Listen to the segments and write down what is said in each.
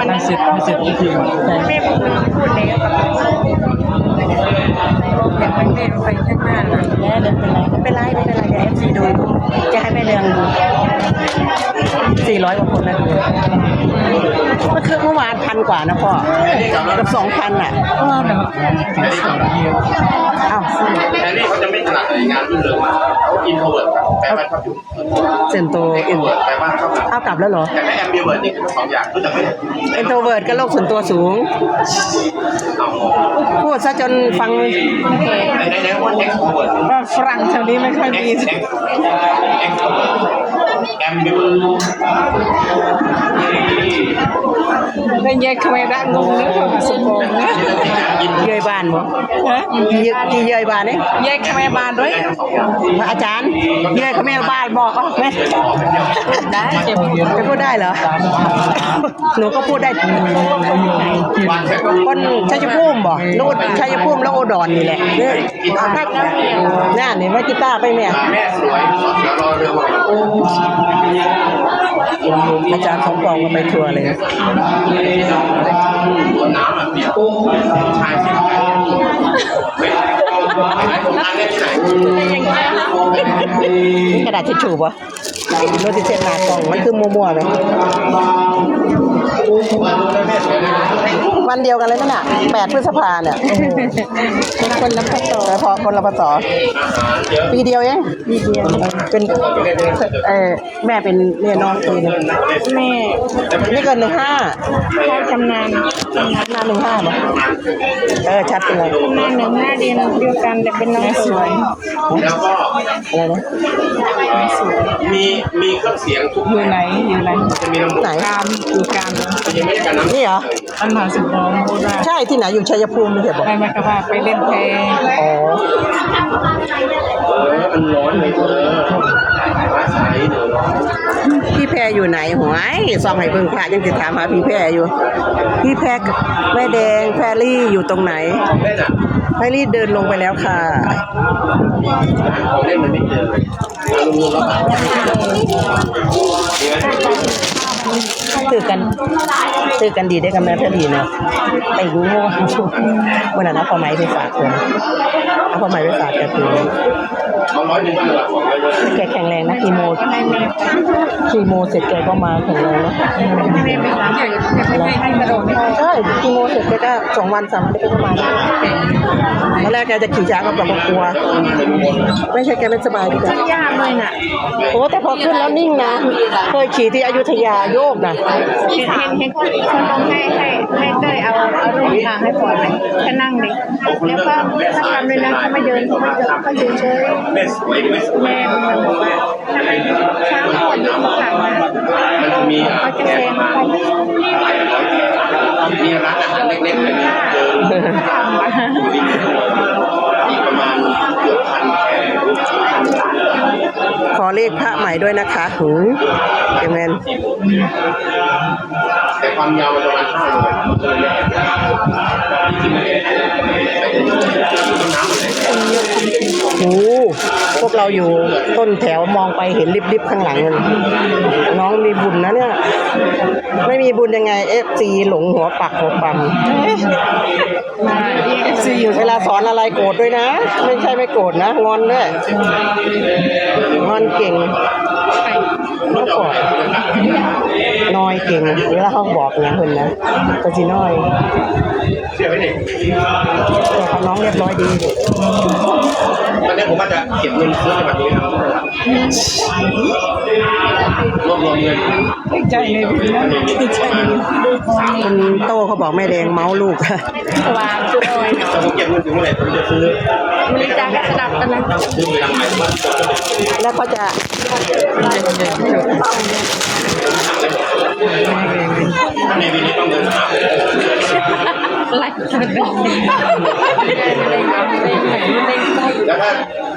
วันให้นั้นเสร็จให้เสร็จอีกทีแม่พูดพูดเลยกับอยากไปเล่นไปข้างหน้าหน่อยแม่เดินเป็นไรไม่เป็นไรไม่เป็นไรเดี๋ยวเอฟซีดูจะให้แม่เดืองดูสี่ร้อยกว่าคนนะดูเมื่อคืนเมื่อวานพันกว่านะพ่อเกับสองพันอะก็แบบถึงสองทีอ้าวแต่นี่เขาจะไม่ถนัดในงานรื่นเริงเขาอินโทรเวิร์ดครับแปลว่าชอบอยู่เซนโตเอ็เอ็นนเวิร์ดแปลว่าชอบแบบเอากลับแล้วเหรอแต่ถ้าแอมบิเวิร์ดนี่คือสองอย่างรู้จักไหมเอ็นโทรเวิร์ดก็โลกส่วนตัวสูงเอาพูดซะจนฟังในในในว่าเอ็กซ์โทรเวิร์ดว่าฝรั่งแถวนี้ไม่ค่อยเอ็กมีซ์เอ็กซ์เอ็กซ์โทรเวิร์ดแอมบิเวิร์ด ได้แยกคาเมร่างงนะผมสมองนะเยยบานบ่ฮะกี่เยกี่เยยบานนี่แยกคาเมบานด้วยพระอาจารย์เยยเขาแม่บ้านบอกก็แม่ได้เจ็บจะพูดได้เหรอหนูก็พูดได้วันแรกคนชัยภูมิบ่ลูกชัยภูมิแล้วโอดอนนี่แหละเนี่ยน่านี่ว่ากีตาร์ไปแม่แม่สวยสอนแล้วรอเรือว่าอาจารย์สมปองก็ไปทัวร์เลยนะตัวน้ำแบบเปียกชายที่ไหนไหนผมทานได้ที่ไหนนี่กระดาษทิชชู่ป่ะโนติเซนหนากล่องมันคือมั่วๆเลย วันเดียวกันเลยนั่นน่ะแปดพฤษภาเนี่ยคนละพัตโตแต่พอคนละปศปีเดียวเองปีเดียวเป็นเออแม่เป็นเนี่ยน้องปีหนึงแม่นี่เกินหนึ่งห้าพ่อทำงานทำงานหน้าหนึ่งห้าป่ะเออชัดไปเลยทำงานหนึ่งห้าเดือนเดียวกันแต่เป็นน้องสวยแล้วก็อะไรนะมีมีเครื่องเสียงทุกอยู่ไหนอยู่ไหนจะมีลำโพงไหนการอยู่การยังไม่ได้กันน้ำนี่เหรอ อันหาสิบโมงพูดได้ใช่ที่ไหนอยู่ชัยภูมิไม่ใช่บอกไปมากับว่าไปเล่นแพอ๋อเออมันร้อนเลยเธอฟ้าใสเดี๋ยวร้อนพี่แพรอยู่ไหนหวยซองให้เบิ่งพระยังติดถามหาพี่แพรอยู่ พี่แพรกับแม่แดงแพรลี่อยู่ตรงไหนเล่นอะแพรลี่เดินลงไปแล้วค่ะร้านของเล่นมันไม่เจออารมณ์แล้ว แบบตื่นกันตื่นกันดีได้กับแม่แพรลี่เนาะไปรู้ว่าวันนั้นเอาผ้าไหมไปฝากคนเอาผ้าไหมไปฝากแกคือเอาร้อยหนึ่งดีกว่าสองร้อยเลยแกแข็งแรงนะคีโม คีโมเสร็จแกก็มาแข็งแรงนะไม่ได้ไปร้านไม่ให้ให้มาโดนไม่ใช่คีโมเสร็จแกก็สองวันสามวันแกก็มาตอนแรกแกจะขี่ช้างก็บอกว่ากลัว ไม่ใช่แกไม่สบายดีกว่ายากเลยน่ะโอ้แต่พอขึ้นแล้วนิ่งนะ เคยขี่ที่อยุธยาโยกนะเห็นเห็นเห็นคนคนลงให้ให้ให้เต้ยเอาเอารูป ทางให้ปลอยเลยแค่นั่งเลยแล้วก็ถ้าทำเลยนะเขาไม่เดินเขาไม่เดินเขาเฉยแม่สวยไม่สวยๆแม่มันบอกว่าถ้าป็นช้างคนอยู่ข้างหลังนะมันจะเขาจะแซงประมาณไปหลายร้อยแกมีร้านอาหารเล็กๆเลยเดินอีกประมาณเกือบพันแกขอเลขพระใหม่ด้วยนะคะหือเอเมน ความยาวมันประมาณห้าโลเดินได้จริงๆไม่ได้ต้นน้ำอะไรโอ้พวกเราอยู่ต้นแถวมองไปเห็นริบๆข้างหลังนั่นน้องมีบุญนะเนี่ย ไม่มีบุญยังไงเอฟซีหลงหัวปักหัวปั๊มเอฟซีอยู่เวลาสอนอะไรโกรธด้วยนะ ไม่ใช่ไม่โกรธนะ งอนด้วยงอนเก่งเมื่อก่อน น้อยเก่งเวลาเขาบอกนะเพิ่นนะก็สิน้อย เชื่อไหมเนี่ยแต่เขาน้องเรียบร้อยดีตอนนี้ผมว่าจะเก็บเงินซื้อในวันนี้ครับรวบรวมเงินใจเลยพี่นะใจเลยคุณโตเขาบอกแม่แดงเมาลูกวางจุดเลยแต่ผมเก็บเงินถึงเมื่อไหร่ผมจะซื้อมันจะกระดับกันนะซื้อไปทำไมว่าแล้วเขาจะในวันนี้ต้องเดินหา ไล่กันเลยแล้วถ้า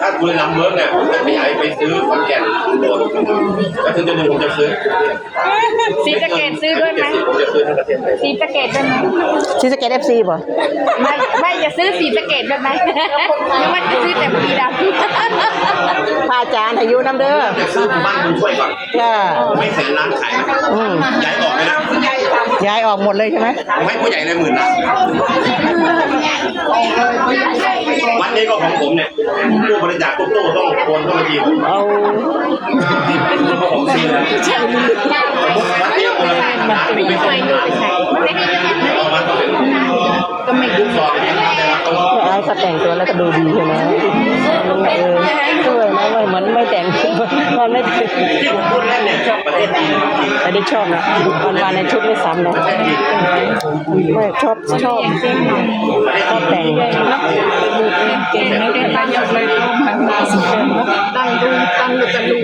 ถ้าบุรีรัมย์เวิร์กเนี่ยผมจะขยายไปซื้อคอนแก่นโดนแล้วถึงจะหนึ่งผมจะซื้อสีสะเกตซื้อด้วยไหมผมจะซื้อทั้งประเทศเลยสีสะเกตด้วยไหมซีสเกตเอฟซีป่ะไม่ไม่จะซื้อสีสะเกตด้วยไหมหรือว่าจะซื้อแต่บุรีรัมย์พระอาจารย์อายุน้ำเด้อจะซื้อบ้านคุณช่วยก่อนค่ะไม่แสนล้านขายนะอืมย้ายออกเลยนะ ยย้ายออกหมดเลยใช่ไหมผมให้ผู้ใหญ่เลยหมื่นนะวัดนี้ก็ของผมเนี่ยผู้บริจาคตุ๊กตู้ต้องโอนเข้าบัญชีผมเอาผมซีเลยวัดนี้คนละล้านไม่ไม่ต้เคองยดูไปใช้ไม่ได้เอาวัดก็เป็นก็ไม่ลูกซองที่วัดในวัดต้องแม่ไอ้เขาแต่งตัวแล้วก็ดูดีใช่ไหมเออสวยนะเหมือนไม่แต่งมันไม่แต่งที่ผมพูดเล่นเนี่ยชอบประเทศจีน ไม่ได้ชอบนะวันวานในชุดไม่ซ้ำนะประเทศจีนไม่ชอบชอบชอบแต่งเก่งไม่ได้ตั้งยกเลยต้องพันมาสุดตั้งดูตั้งดูกันดู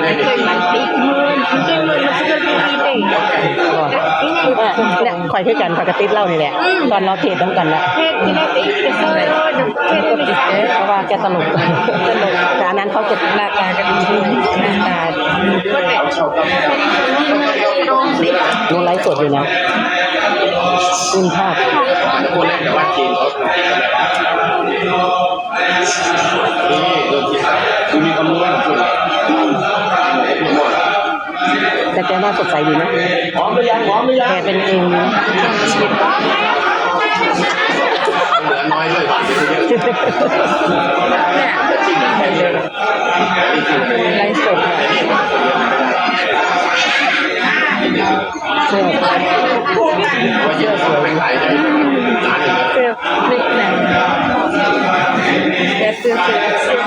ไม่เคยมันติดมือมันเคยมือมันเคยดีเด็ก เนี่ยคอยช่วยกันปกติเล่านี่แหละ ตอนเราเทศต้องกันละเทศที่ได้ติดจะซื้อเลยเดี๋ยวเทศได้ติดเพราะว่าแกตลกตลกแต่อันนั้นเขาจะหน้าตากันดีหน้าตาก็แต่ลงไลฟ์สดอยู่นะอินภาพพูดเล่นแต่วัดจีนเขานี่โดนคิดคือมีความรู้ว่าคุณ แต่แกน่าสดใสดีนะพร้อมหรือยังพร้อมหรือยังแกเป็นเองเหลือน้อยด้วยจริงแค่เยอะนะไลฟ์สดอะเสื้อว่าเยอะสวยไม่ขายได้ร้านหนึ่งเสื้อนี่แหละแต่เสื้อเสื้อเสื้อ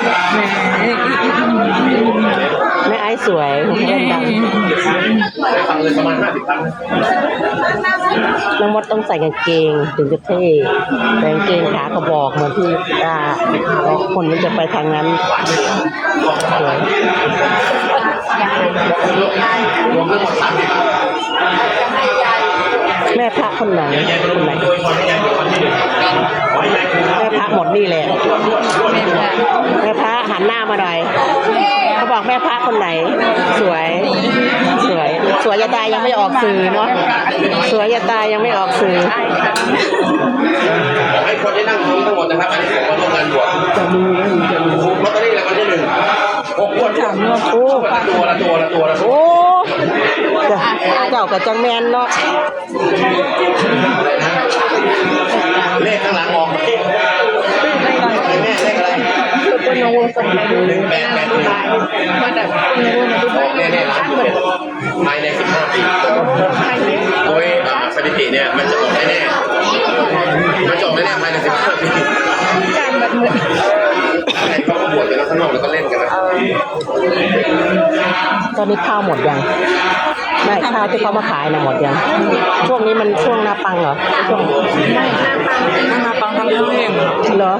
แหม แม่ไอ้สวยเล่นดังได้ฟังเลยประมาณห้ดังน้องมดต้องใส่กางเกงถึงจะเท่แต่กางเกงขากระบอกเหมือนที่ตาคนมันจะไปทางนั้นสวยแม่พระคนไหนคนไหน แม่พระหมดนี่แหละแม่พระหันหน้ามาหน่อยเขาบอกแม่พระคนไหน สวย สวย สวยยาตายยังไม่ออกสื่อเนาะสวยยาตายยังไม่ออกสื่อให้คนที่นั่งตรงนี้ทั้งหมดนะครับอันนี้ผมมาร่วมงานบวชจะดูแล้วจะดูลอตเตอรี่รางวัลที่หนึ่งหกคนโอ้ตัวละตัวละตัวละตัวโอ้เจ้ากับจังแมนเนาะ เลขข้างหลังออกเลขอะไรแม่เลขอะไรคนโน้ส่งไปดูหนึ่งแปดแปดหนึ่งมาแบบคนโน้มาดูออกแน่ๆล้านเปอร์เซ็นต์ภายในสิบห้าปีโดยอ่าสถิติเนี่ยมันจะออกแน่ๆมันจะออกแน่ๆภายในสิบห้าปีการแบบเหมือนไอ้เขาก็บวชกันแล้วข้างนอกแล้วก็เล่นกันนะตอนนี้ข้าวหมดยัง ไม่ข้าวที่เขามาขายนะหมดยังช่วงนี้มันช่วงหน้าปังเหรอช่วงไม่หน้าปังมันมาปังทำเรื่องเองเหรอ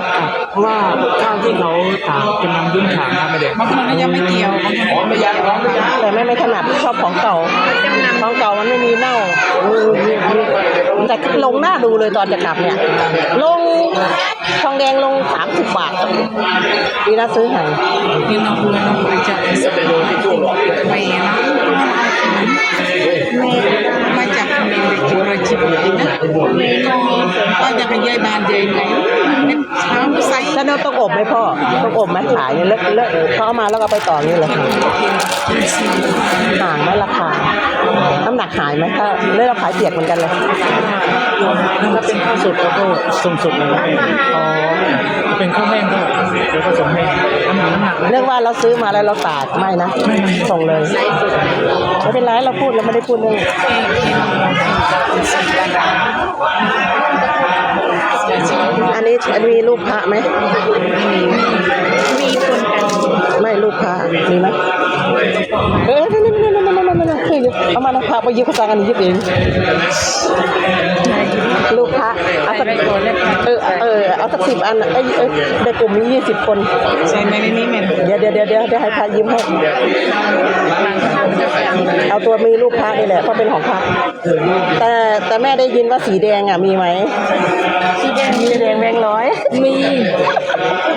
เพราะว่าข้าวที่เขาถามเป็นน้ำยุ่งถามทำไม่ได้บางคนยังไม่เกี่ยวบางคนพร้อมหรือยังพร้อมหรือยังแต่แม่ไม่ถนัดชอบของเก่าของเก่ามันไม่มีเน่าแต่ลงหน้าดูเลยตอนจะกลับเนี่ย ลงทองแดงลงสามสิบบาทดีนะซื้อให้นี่น้องคุณน้องคุณจะจะไปดูที่ตู้ ใส่แล้วน้องต้องอบไหมพ่อต้องอบไหมขายเนี่ยเลิกเลิกเขาเอามาแล้วก็เอาไปต่อนี่เหรอห่างไหมราคาน้ำหนักหายไหมถ้าเลือกเราขายเปียกเหมือนกันเลยถ้าเป็นข้าวสุดแล้วก็สุ่มสุดเลยอ๋อถ้าเป็นข้าวแห้งก็เดี๋ยวผสมให้น้ำหนักน้ำหนักเรื่องว่าเราซื้อมาแล้วเราตากไม่นะส่งเลยไม่เป็นไรเราพูดเราไม่ได้พูดเรื่อง อันนี้มีรูปพระไหม มีคนกัน ไม่รูปพระมีไหมเออนี่นี่นี่นี่นี่นี่นี่คือเอามานะพระไปยิบกระซังอันนี้ยิบเองรูปพระเอาสักเออเออเอาสักสิบอันเอ้ยเอ้ในกลุ่มมียี่สิบคน ใช่ไหมในนี้มันเดี๋ยวเดี๋ยวเดี๋ยวเดี๋ยวเดี๋ยวให้พระยิ้มให้ เอาตัวมีรูปพระนี่แหละเพราะเป็นของพระแต่แต่แม่ได้ยินว่าสีแดงอะมีไหมสีแดงมีแดงแบงค์ร้อย มี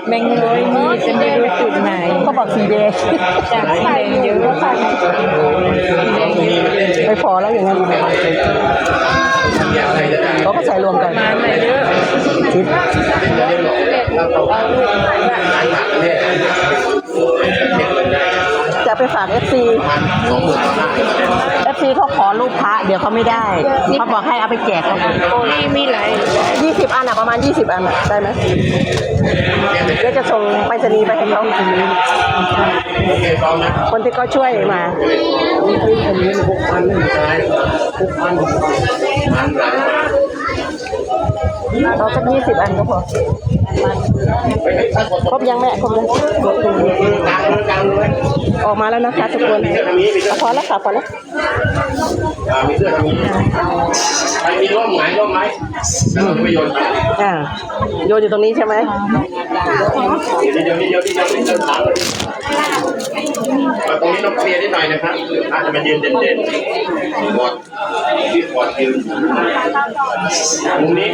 แบงค์ร้อยมีจะไม่รู้จุดไหนเขาบอกสีแดงจากสีแดงเยอะก็ใส่สีแดงเยอะไม่พอแล้วอย่างนั้นเขาก็ เดี๋ยวเขาไม่ได้เขาบอกให้เอาไปแจกเขาโอ้นี่มีหลายยี่สิบอันอะประมาณยี่สิบอันอะได้ไหมเดี๋ยวจะส่งไปรษณีย์ไปให้เขาโอเคพร้อมนะคนที่เขาช่วยมาหกพันหนึ่งซ้ายหกพันพันหลังเราสักยี่สิบอันก็พอครบยังแม่ครบยังกลางมือกลางมือออกมาแล้วนะคะทุกคนมีเสื้อทางนี้มีเสื้อพอแล้วค่ะพอแล้ว อ่ามีเสื้อทางนี้ใครมีร่มไหมร่มไหมแล้วเราจะไปโยนกันอ่าโยนอยู่ตรงนี้ใช่ไหมเดี๋ยวเดี๋ยวเดี๋ยวเดี๋ยวเดี๋ยวถามเลยตรงนี้ต้องเคลียร์นิดหน่อยนะครับอาจจะมายืนเด่นๆหมดที่บอดยืนมุมนี้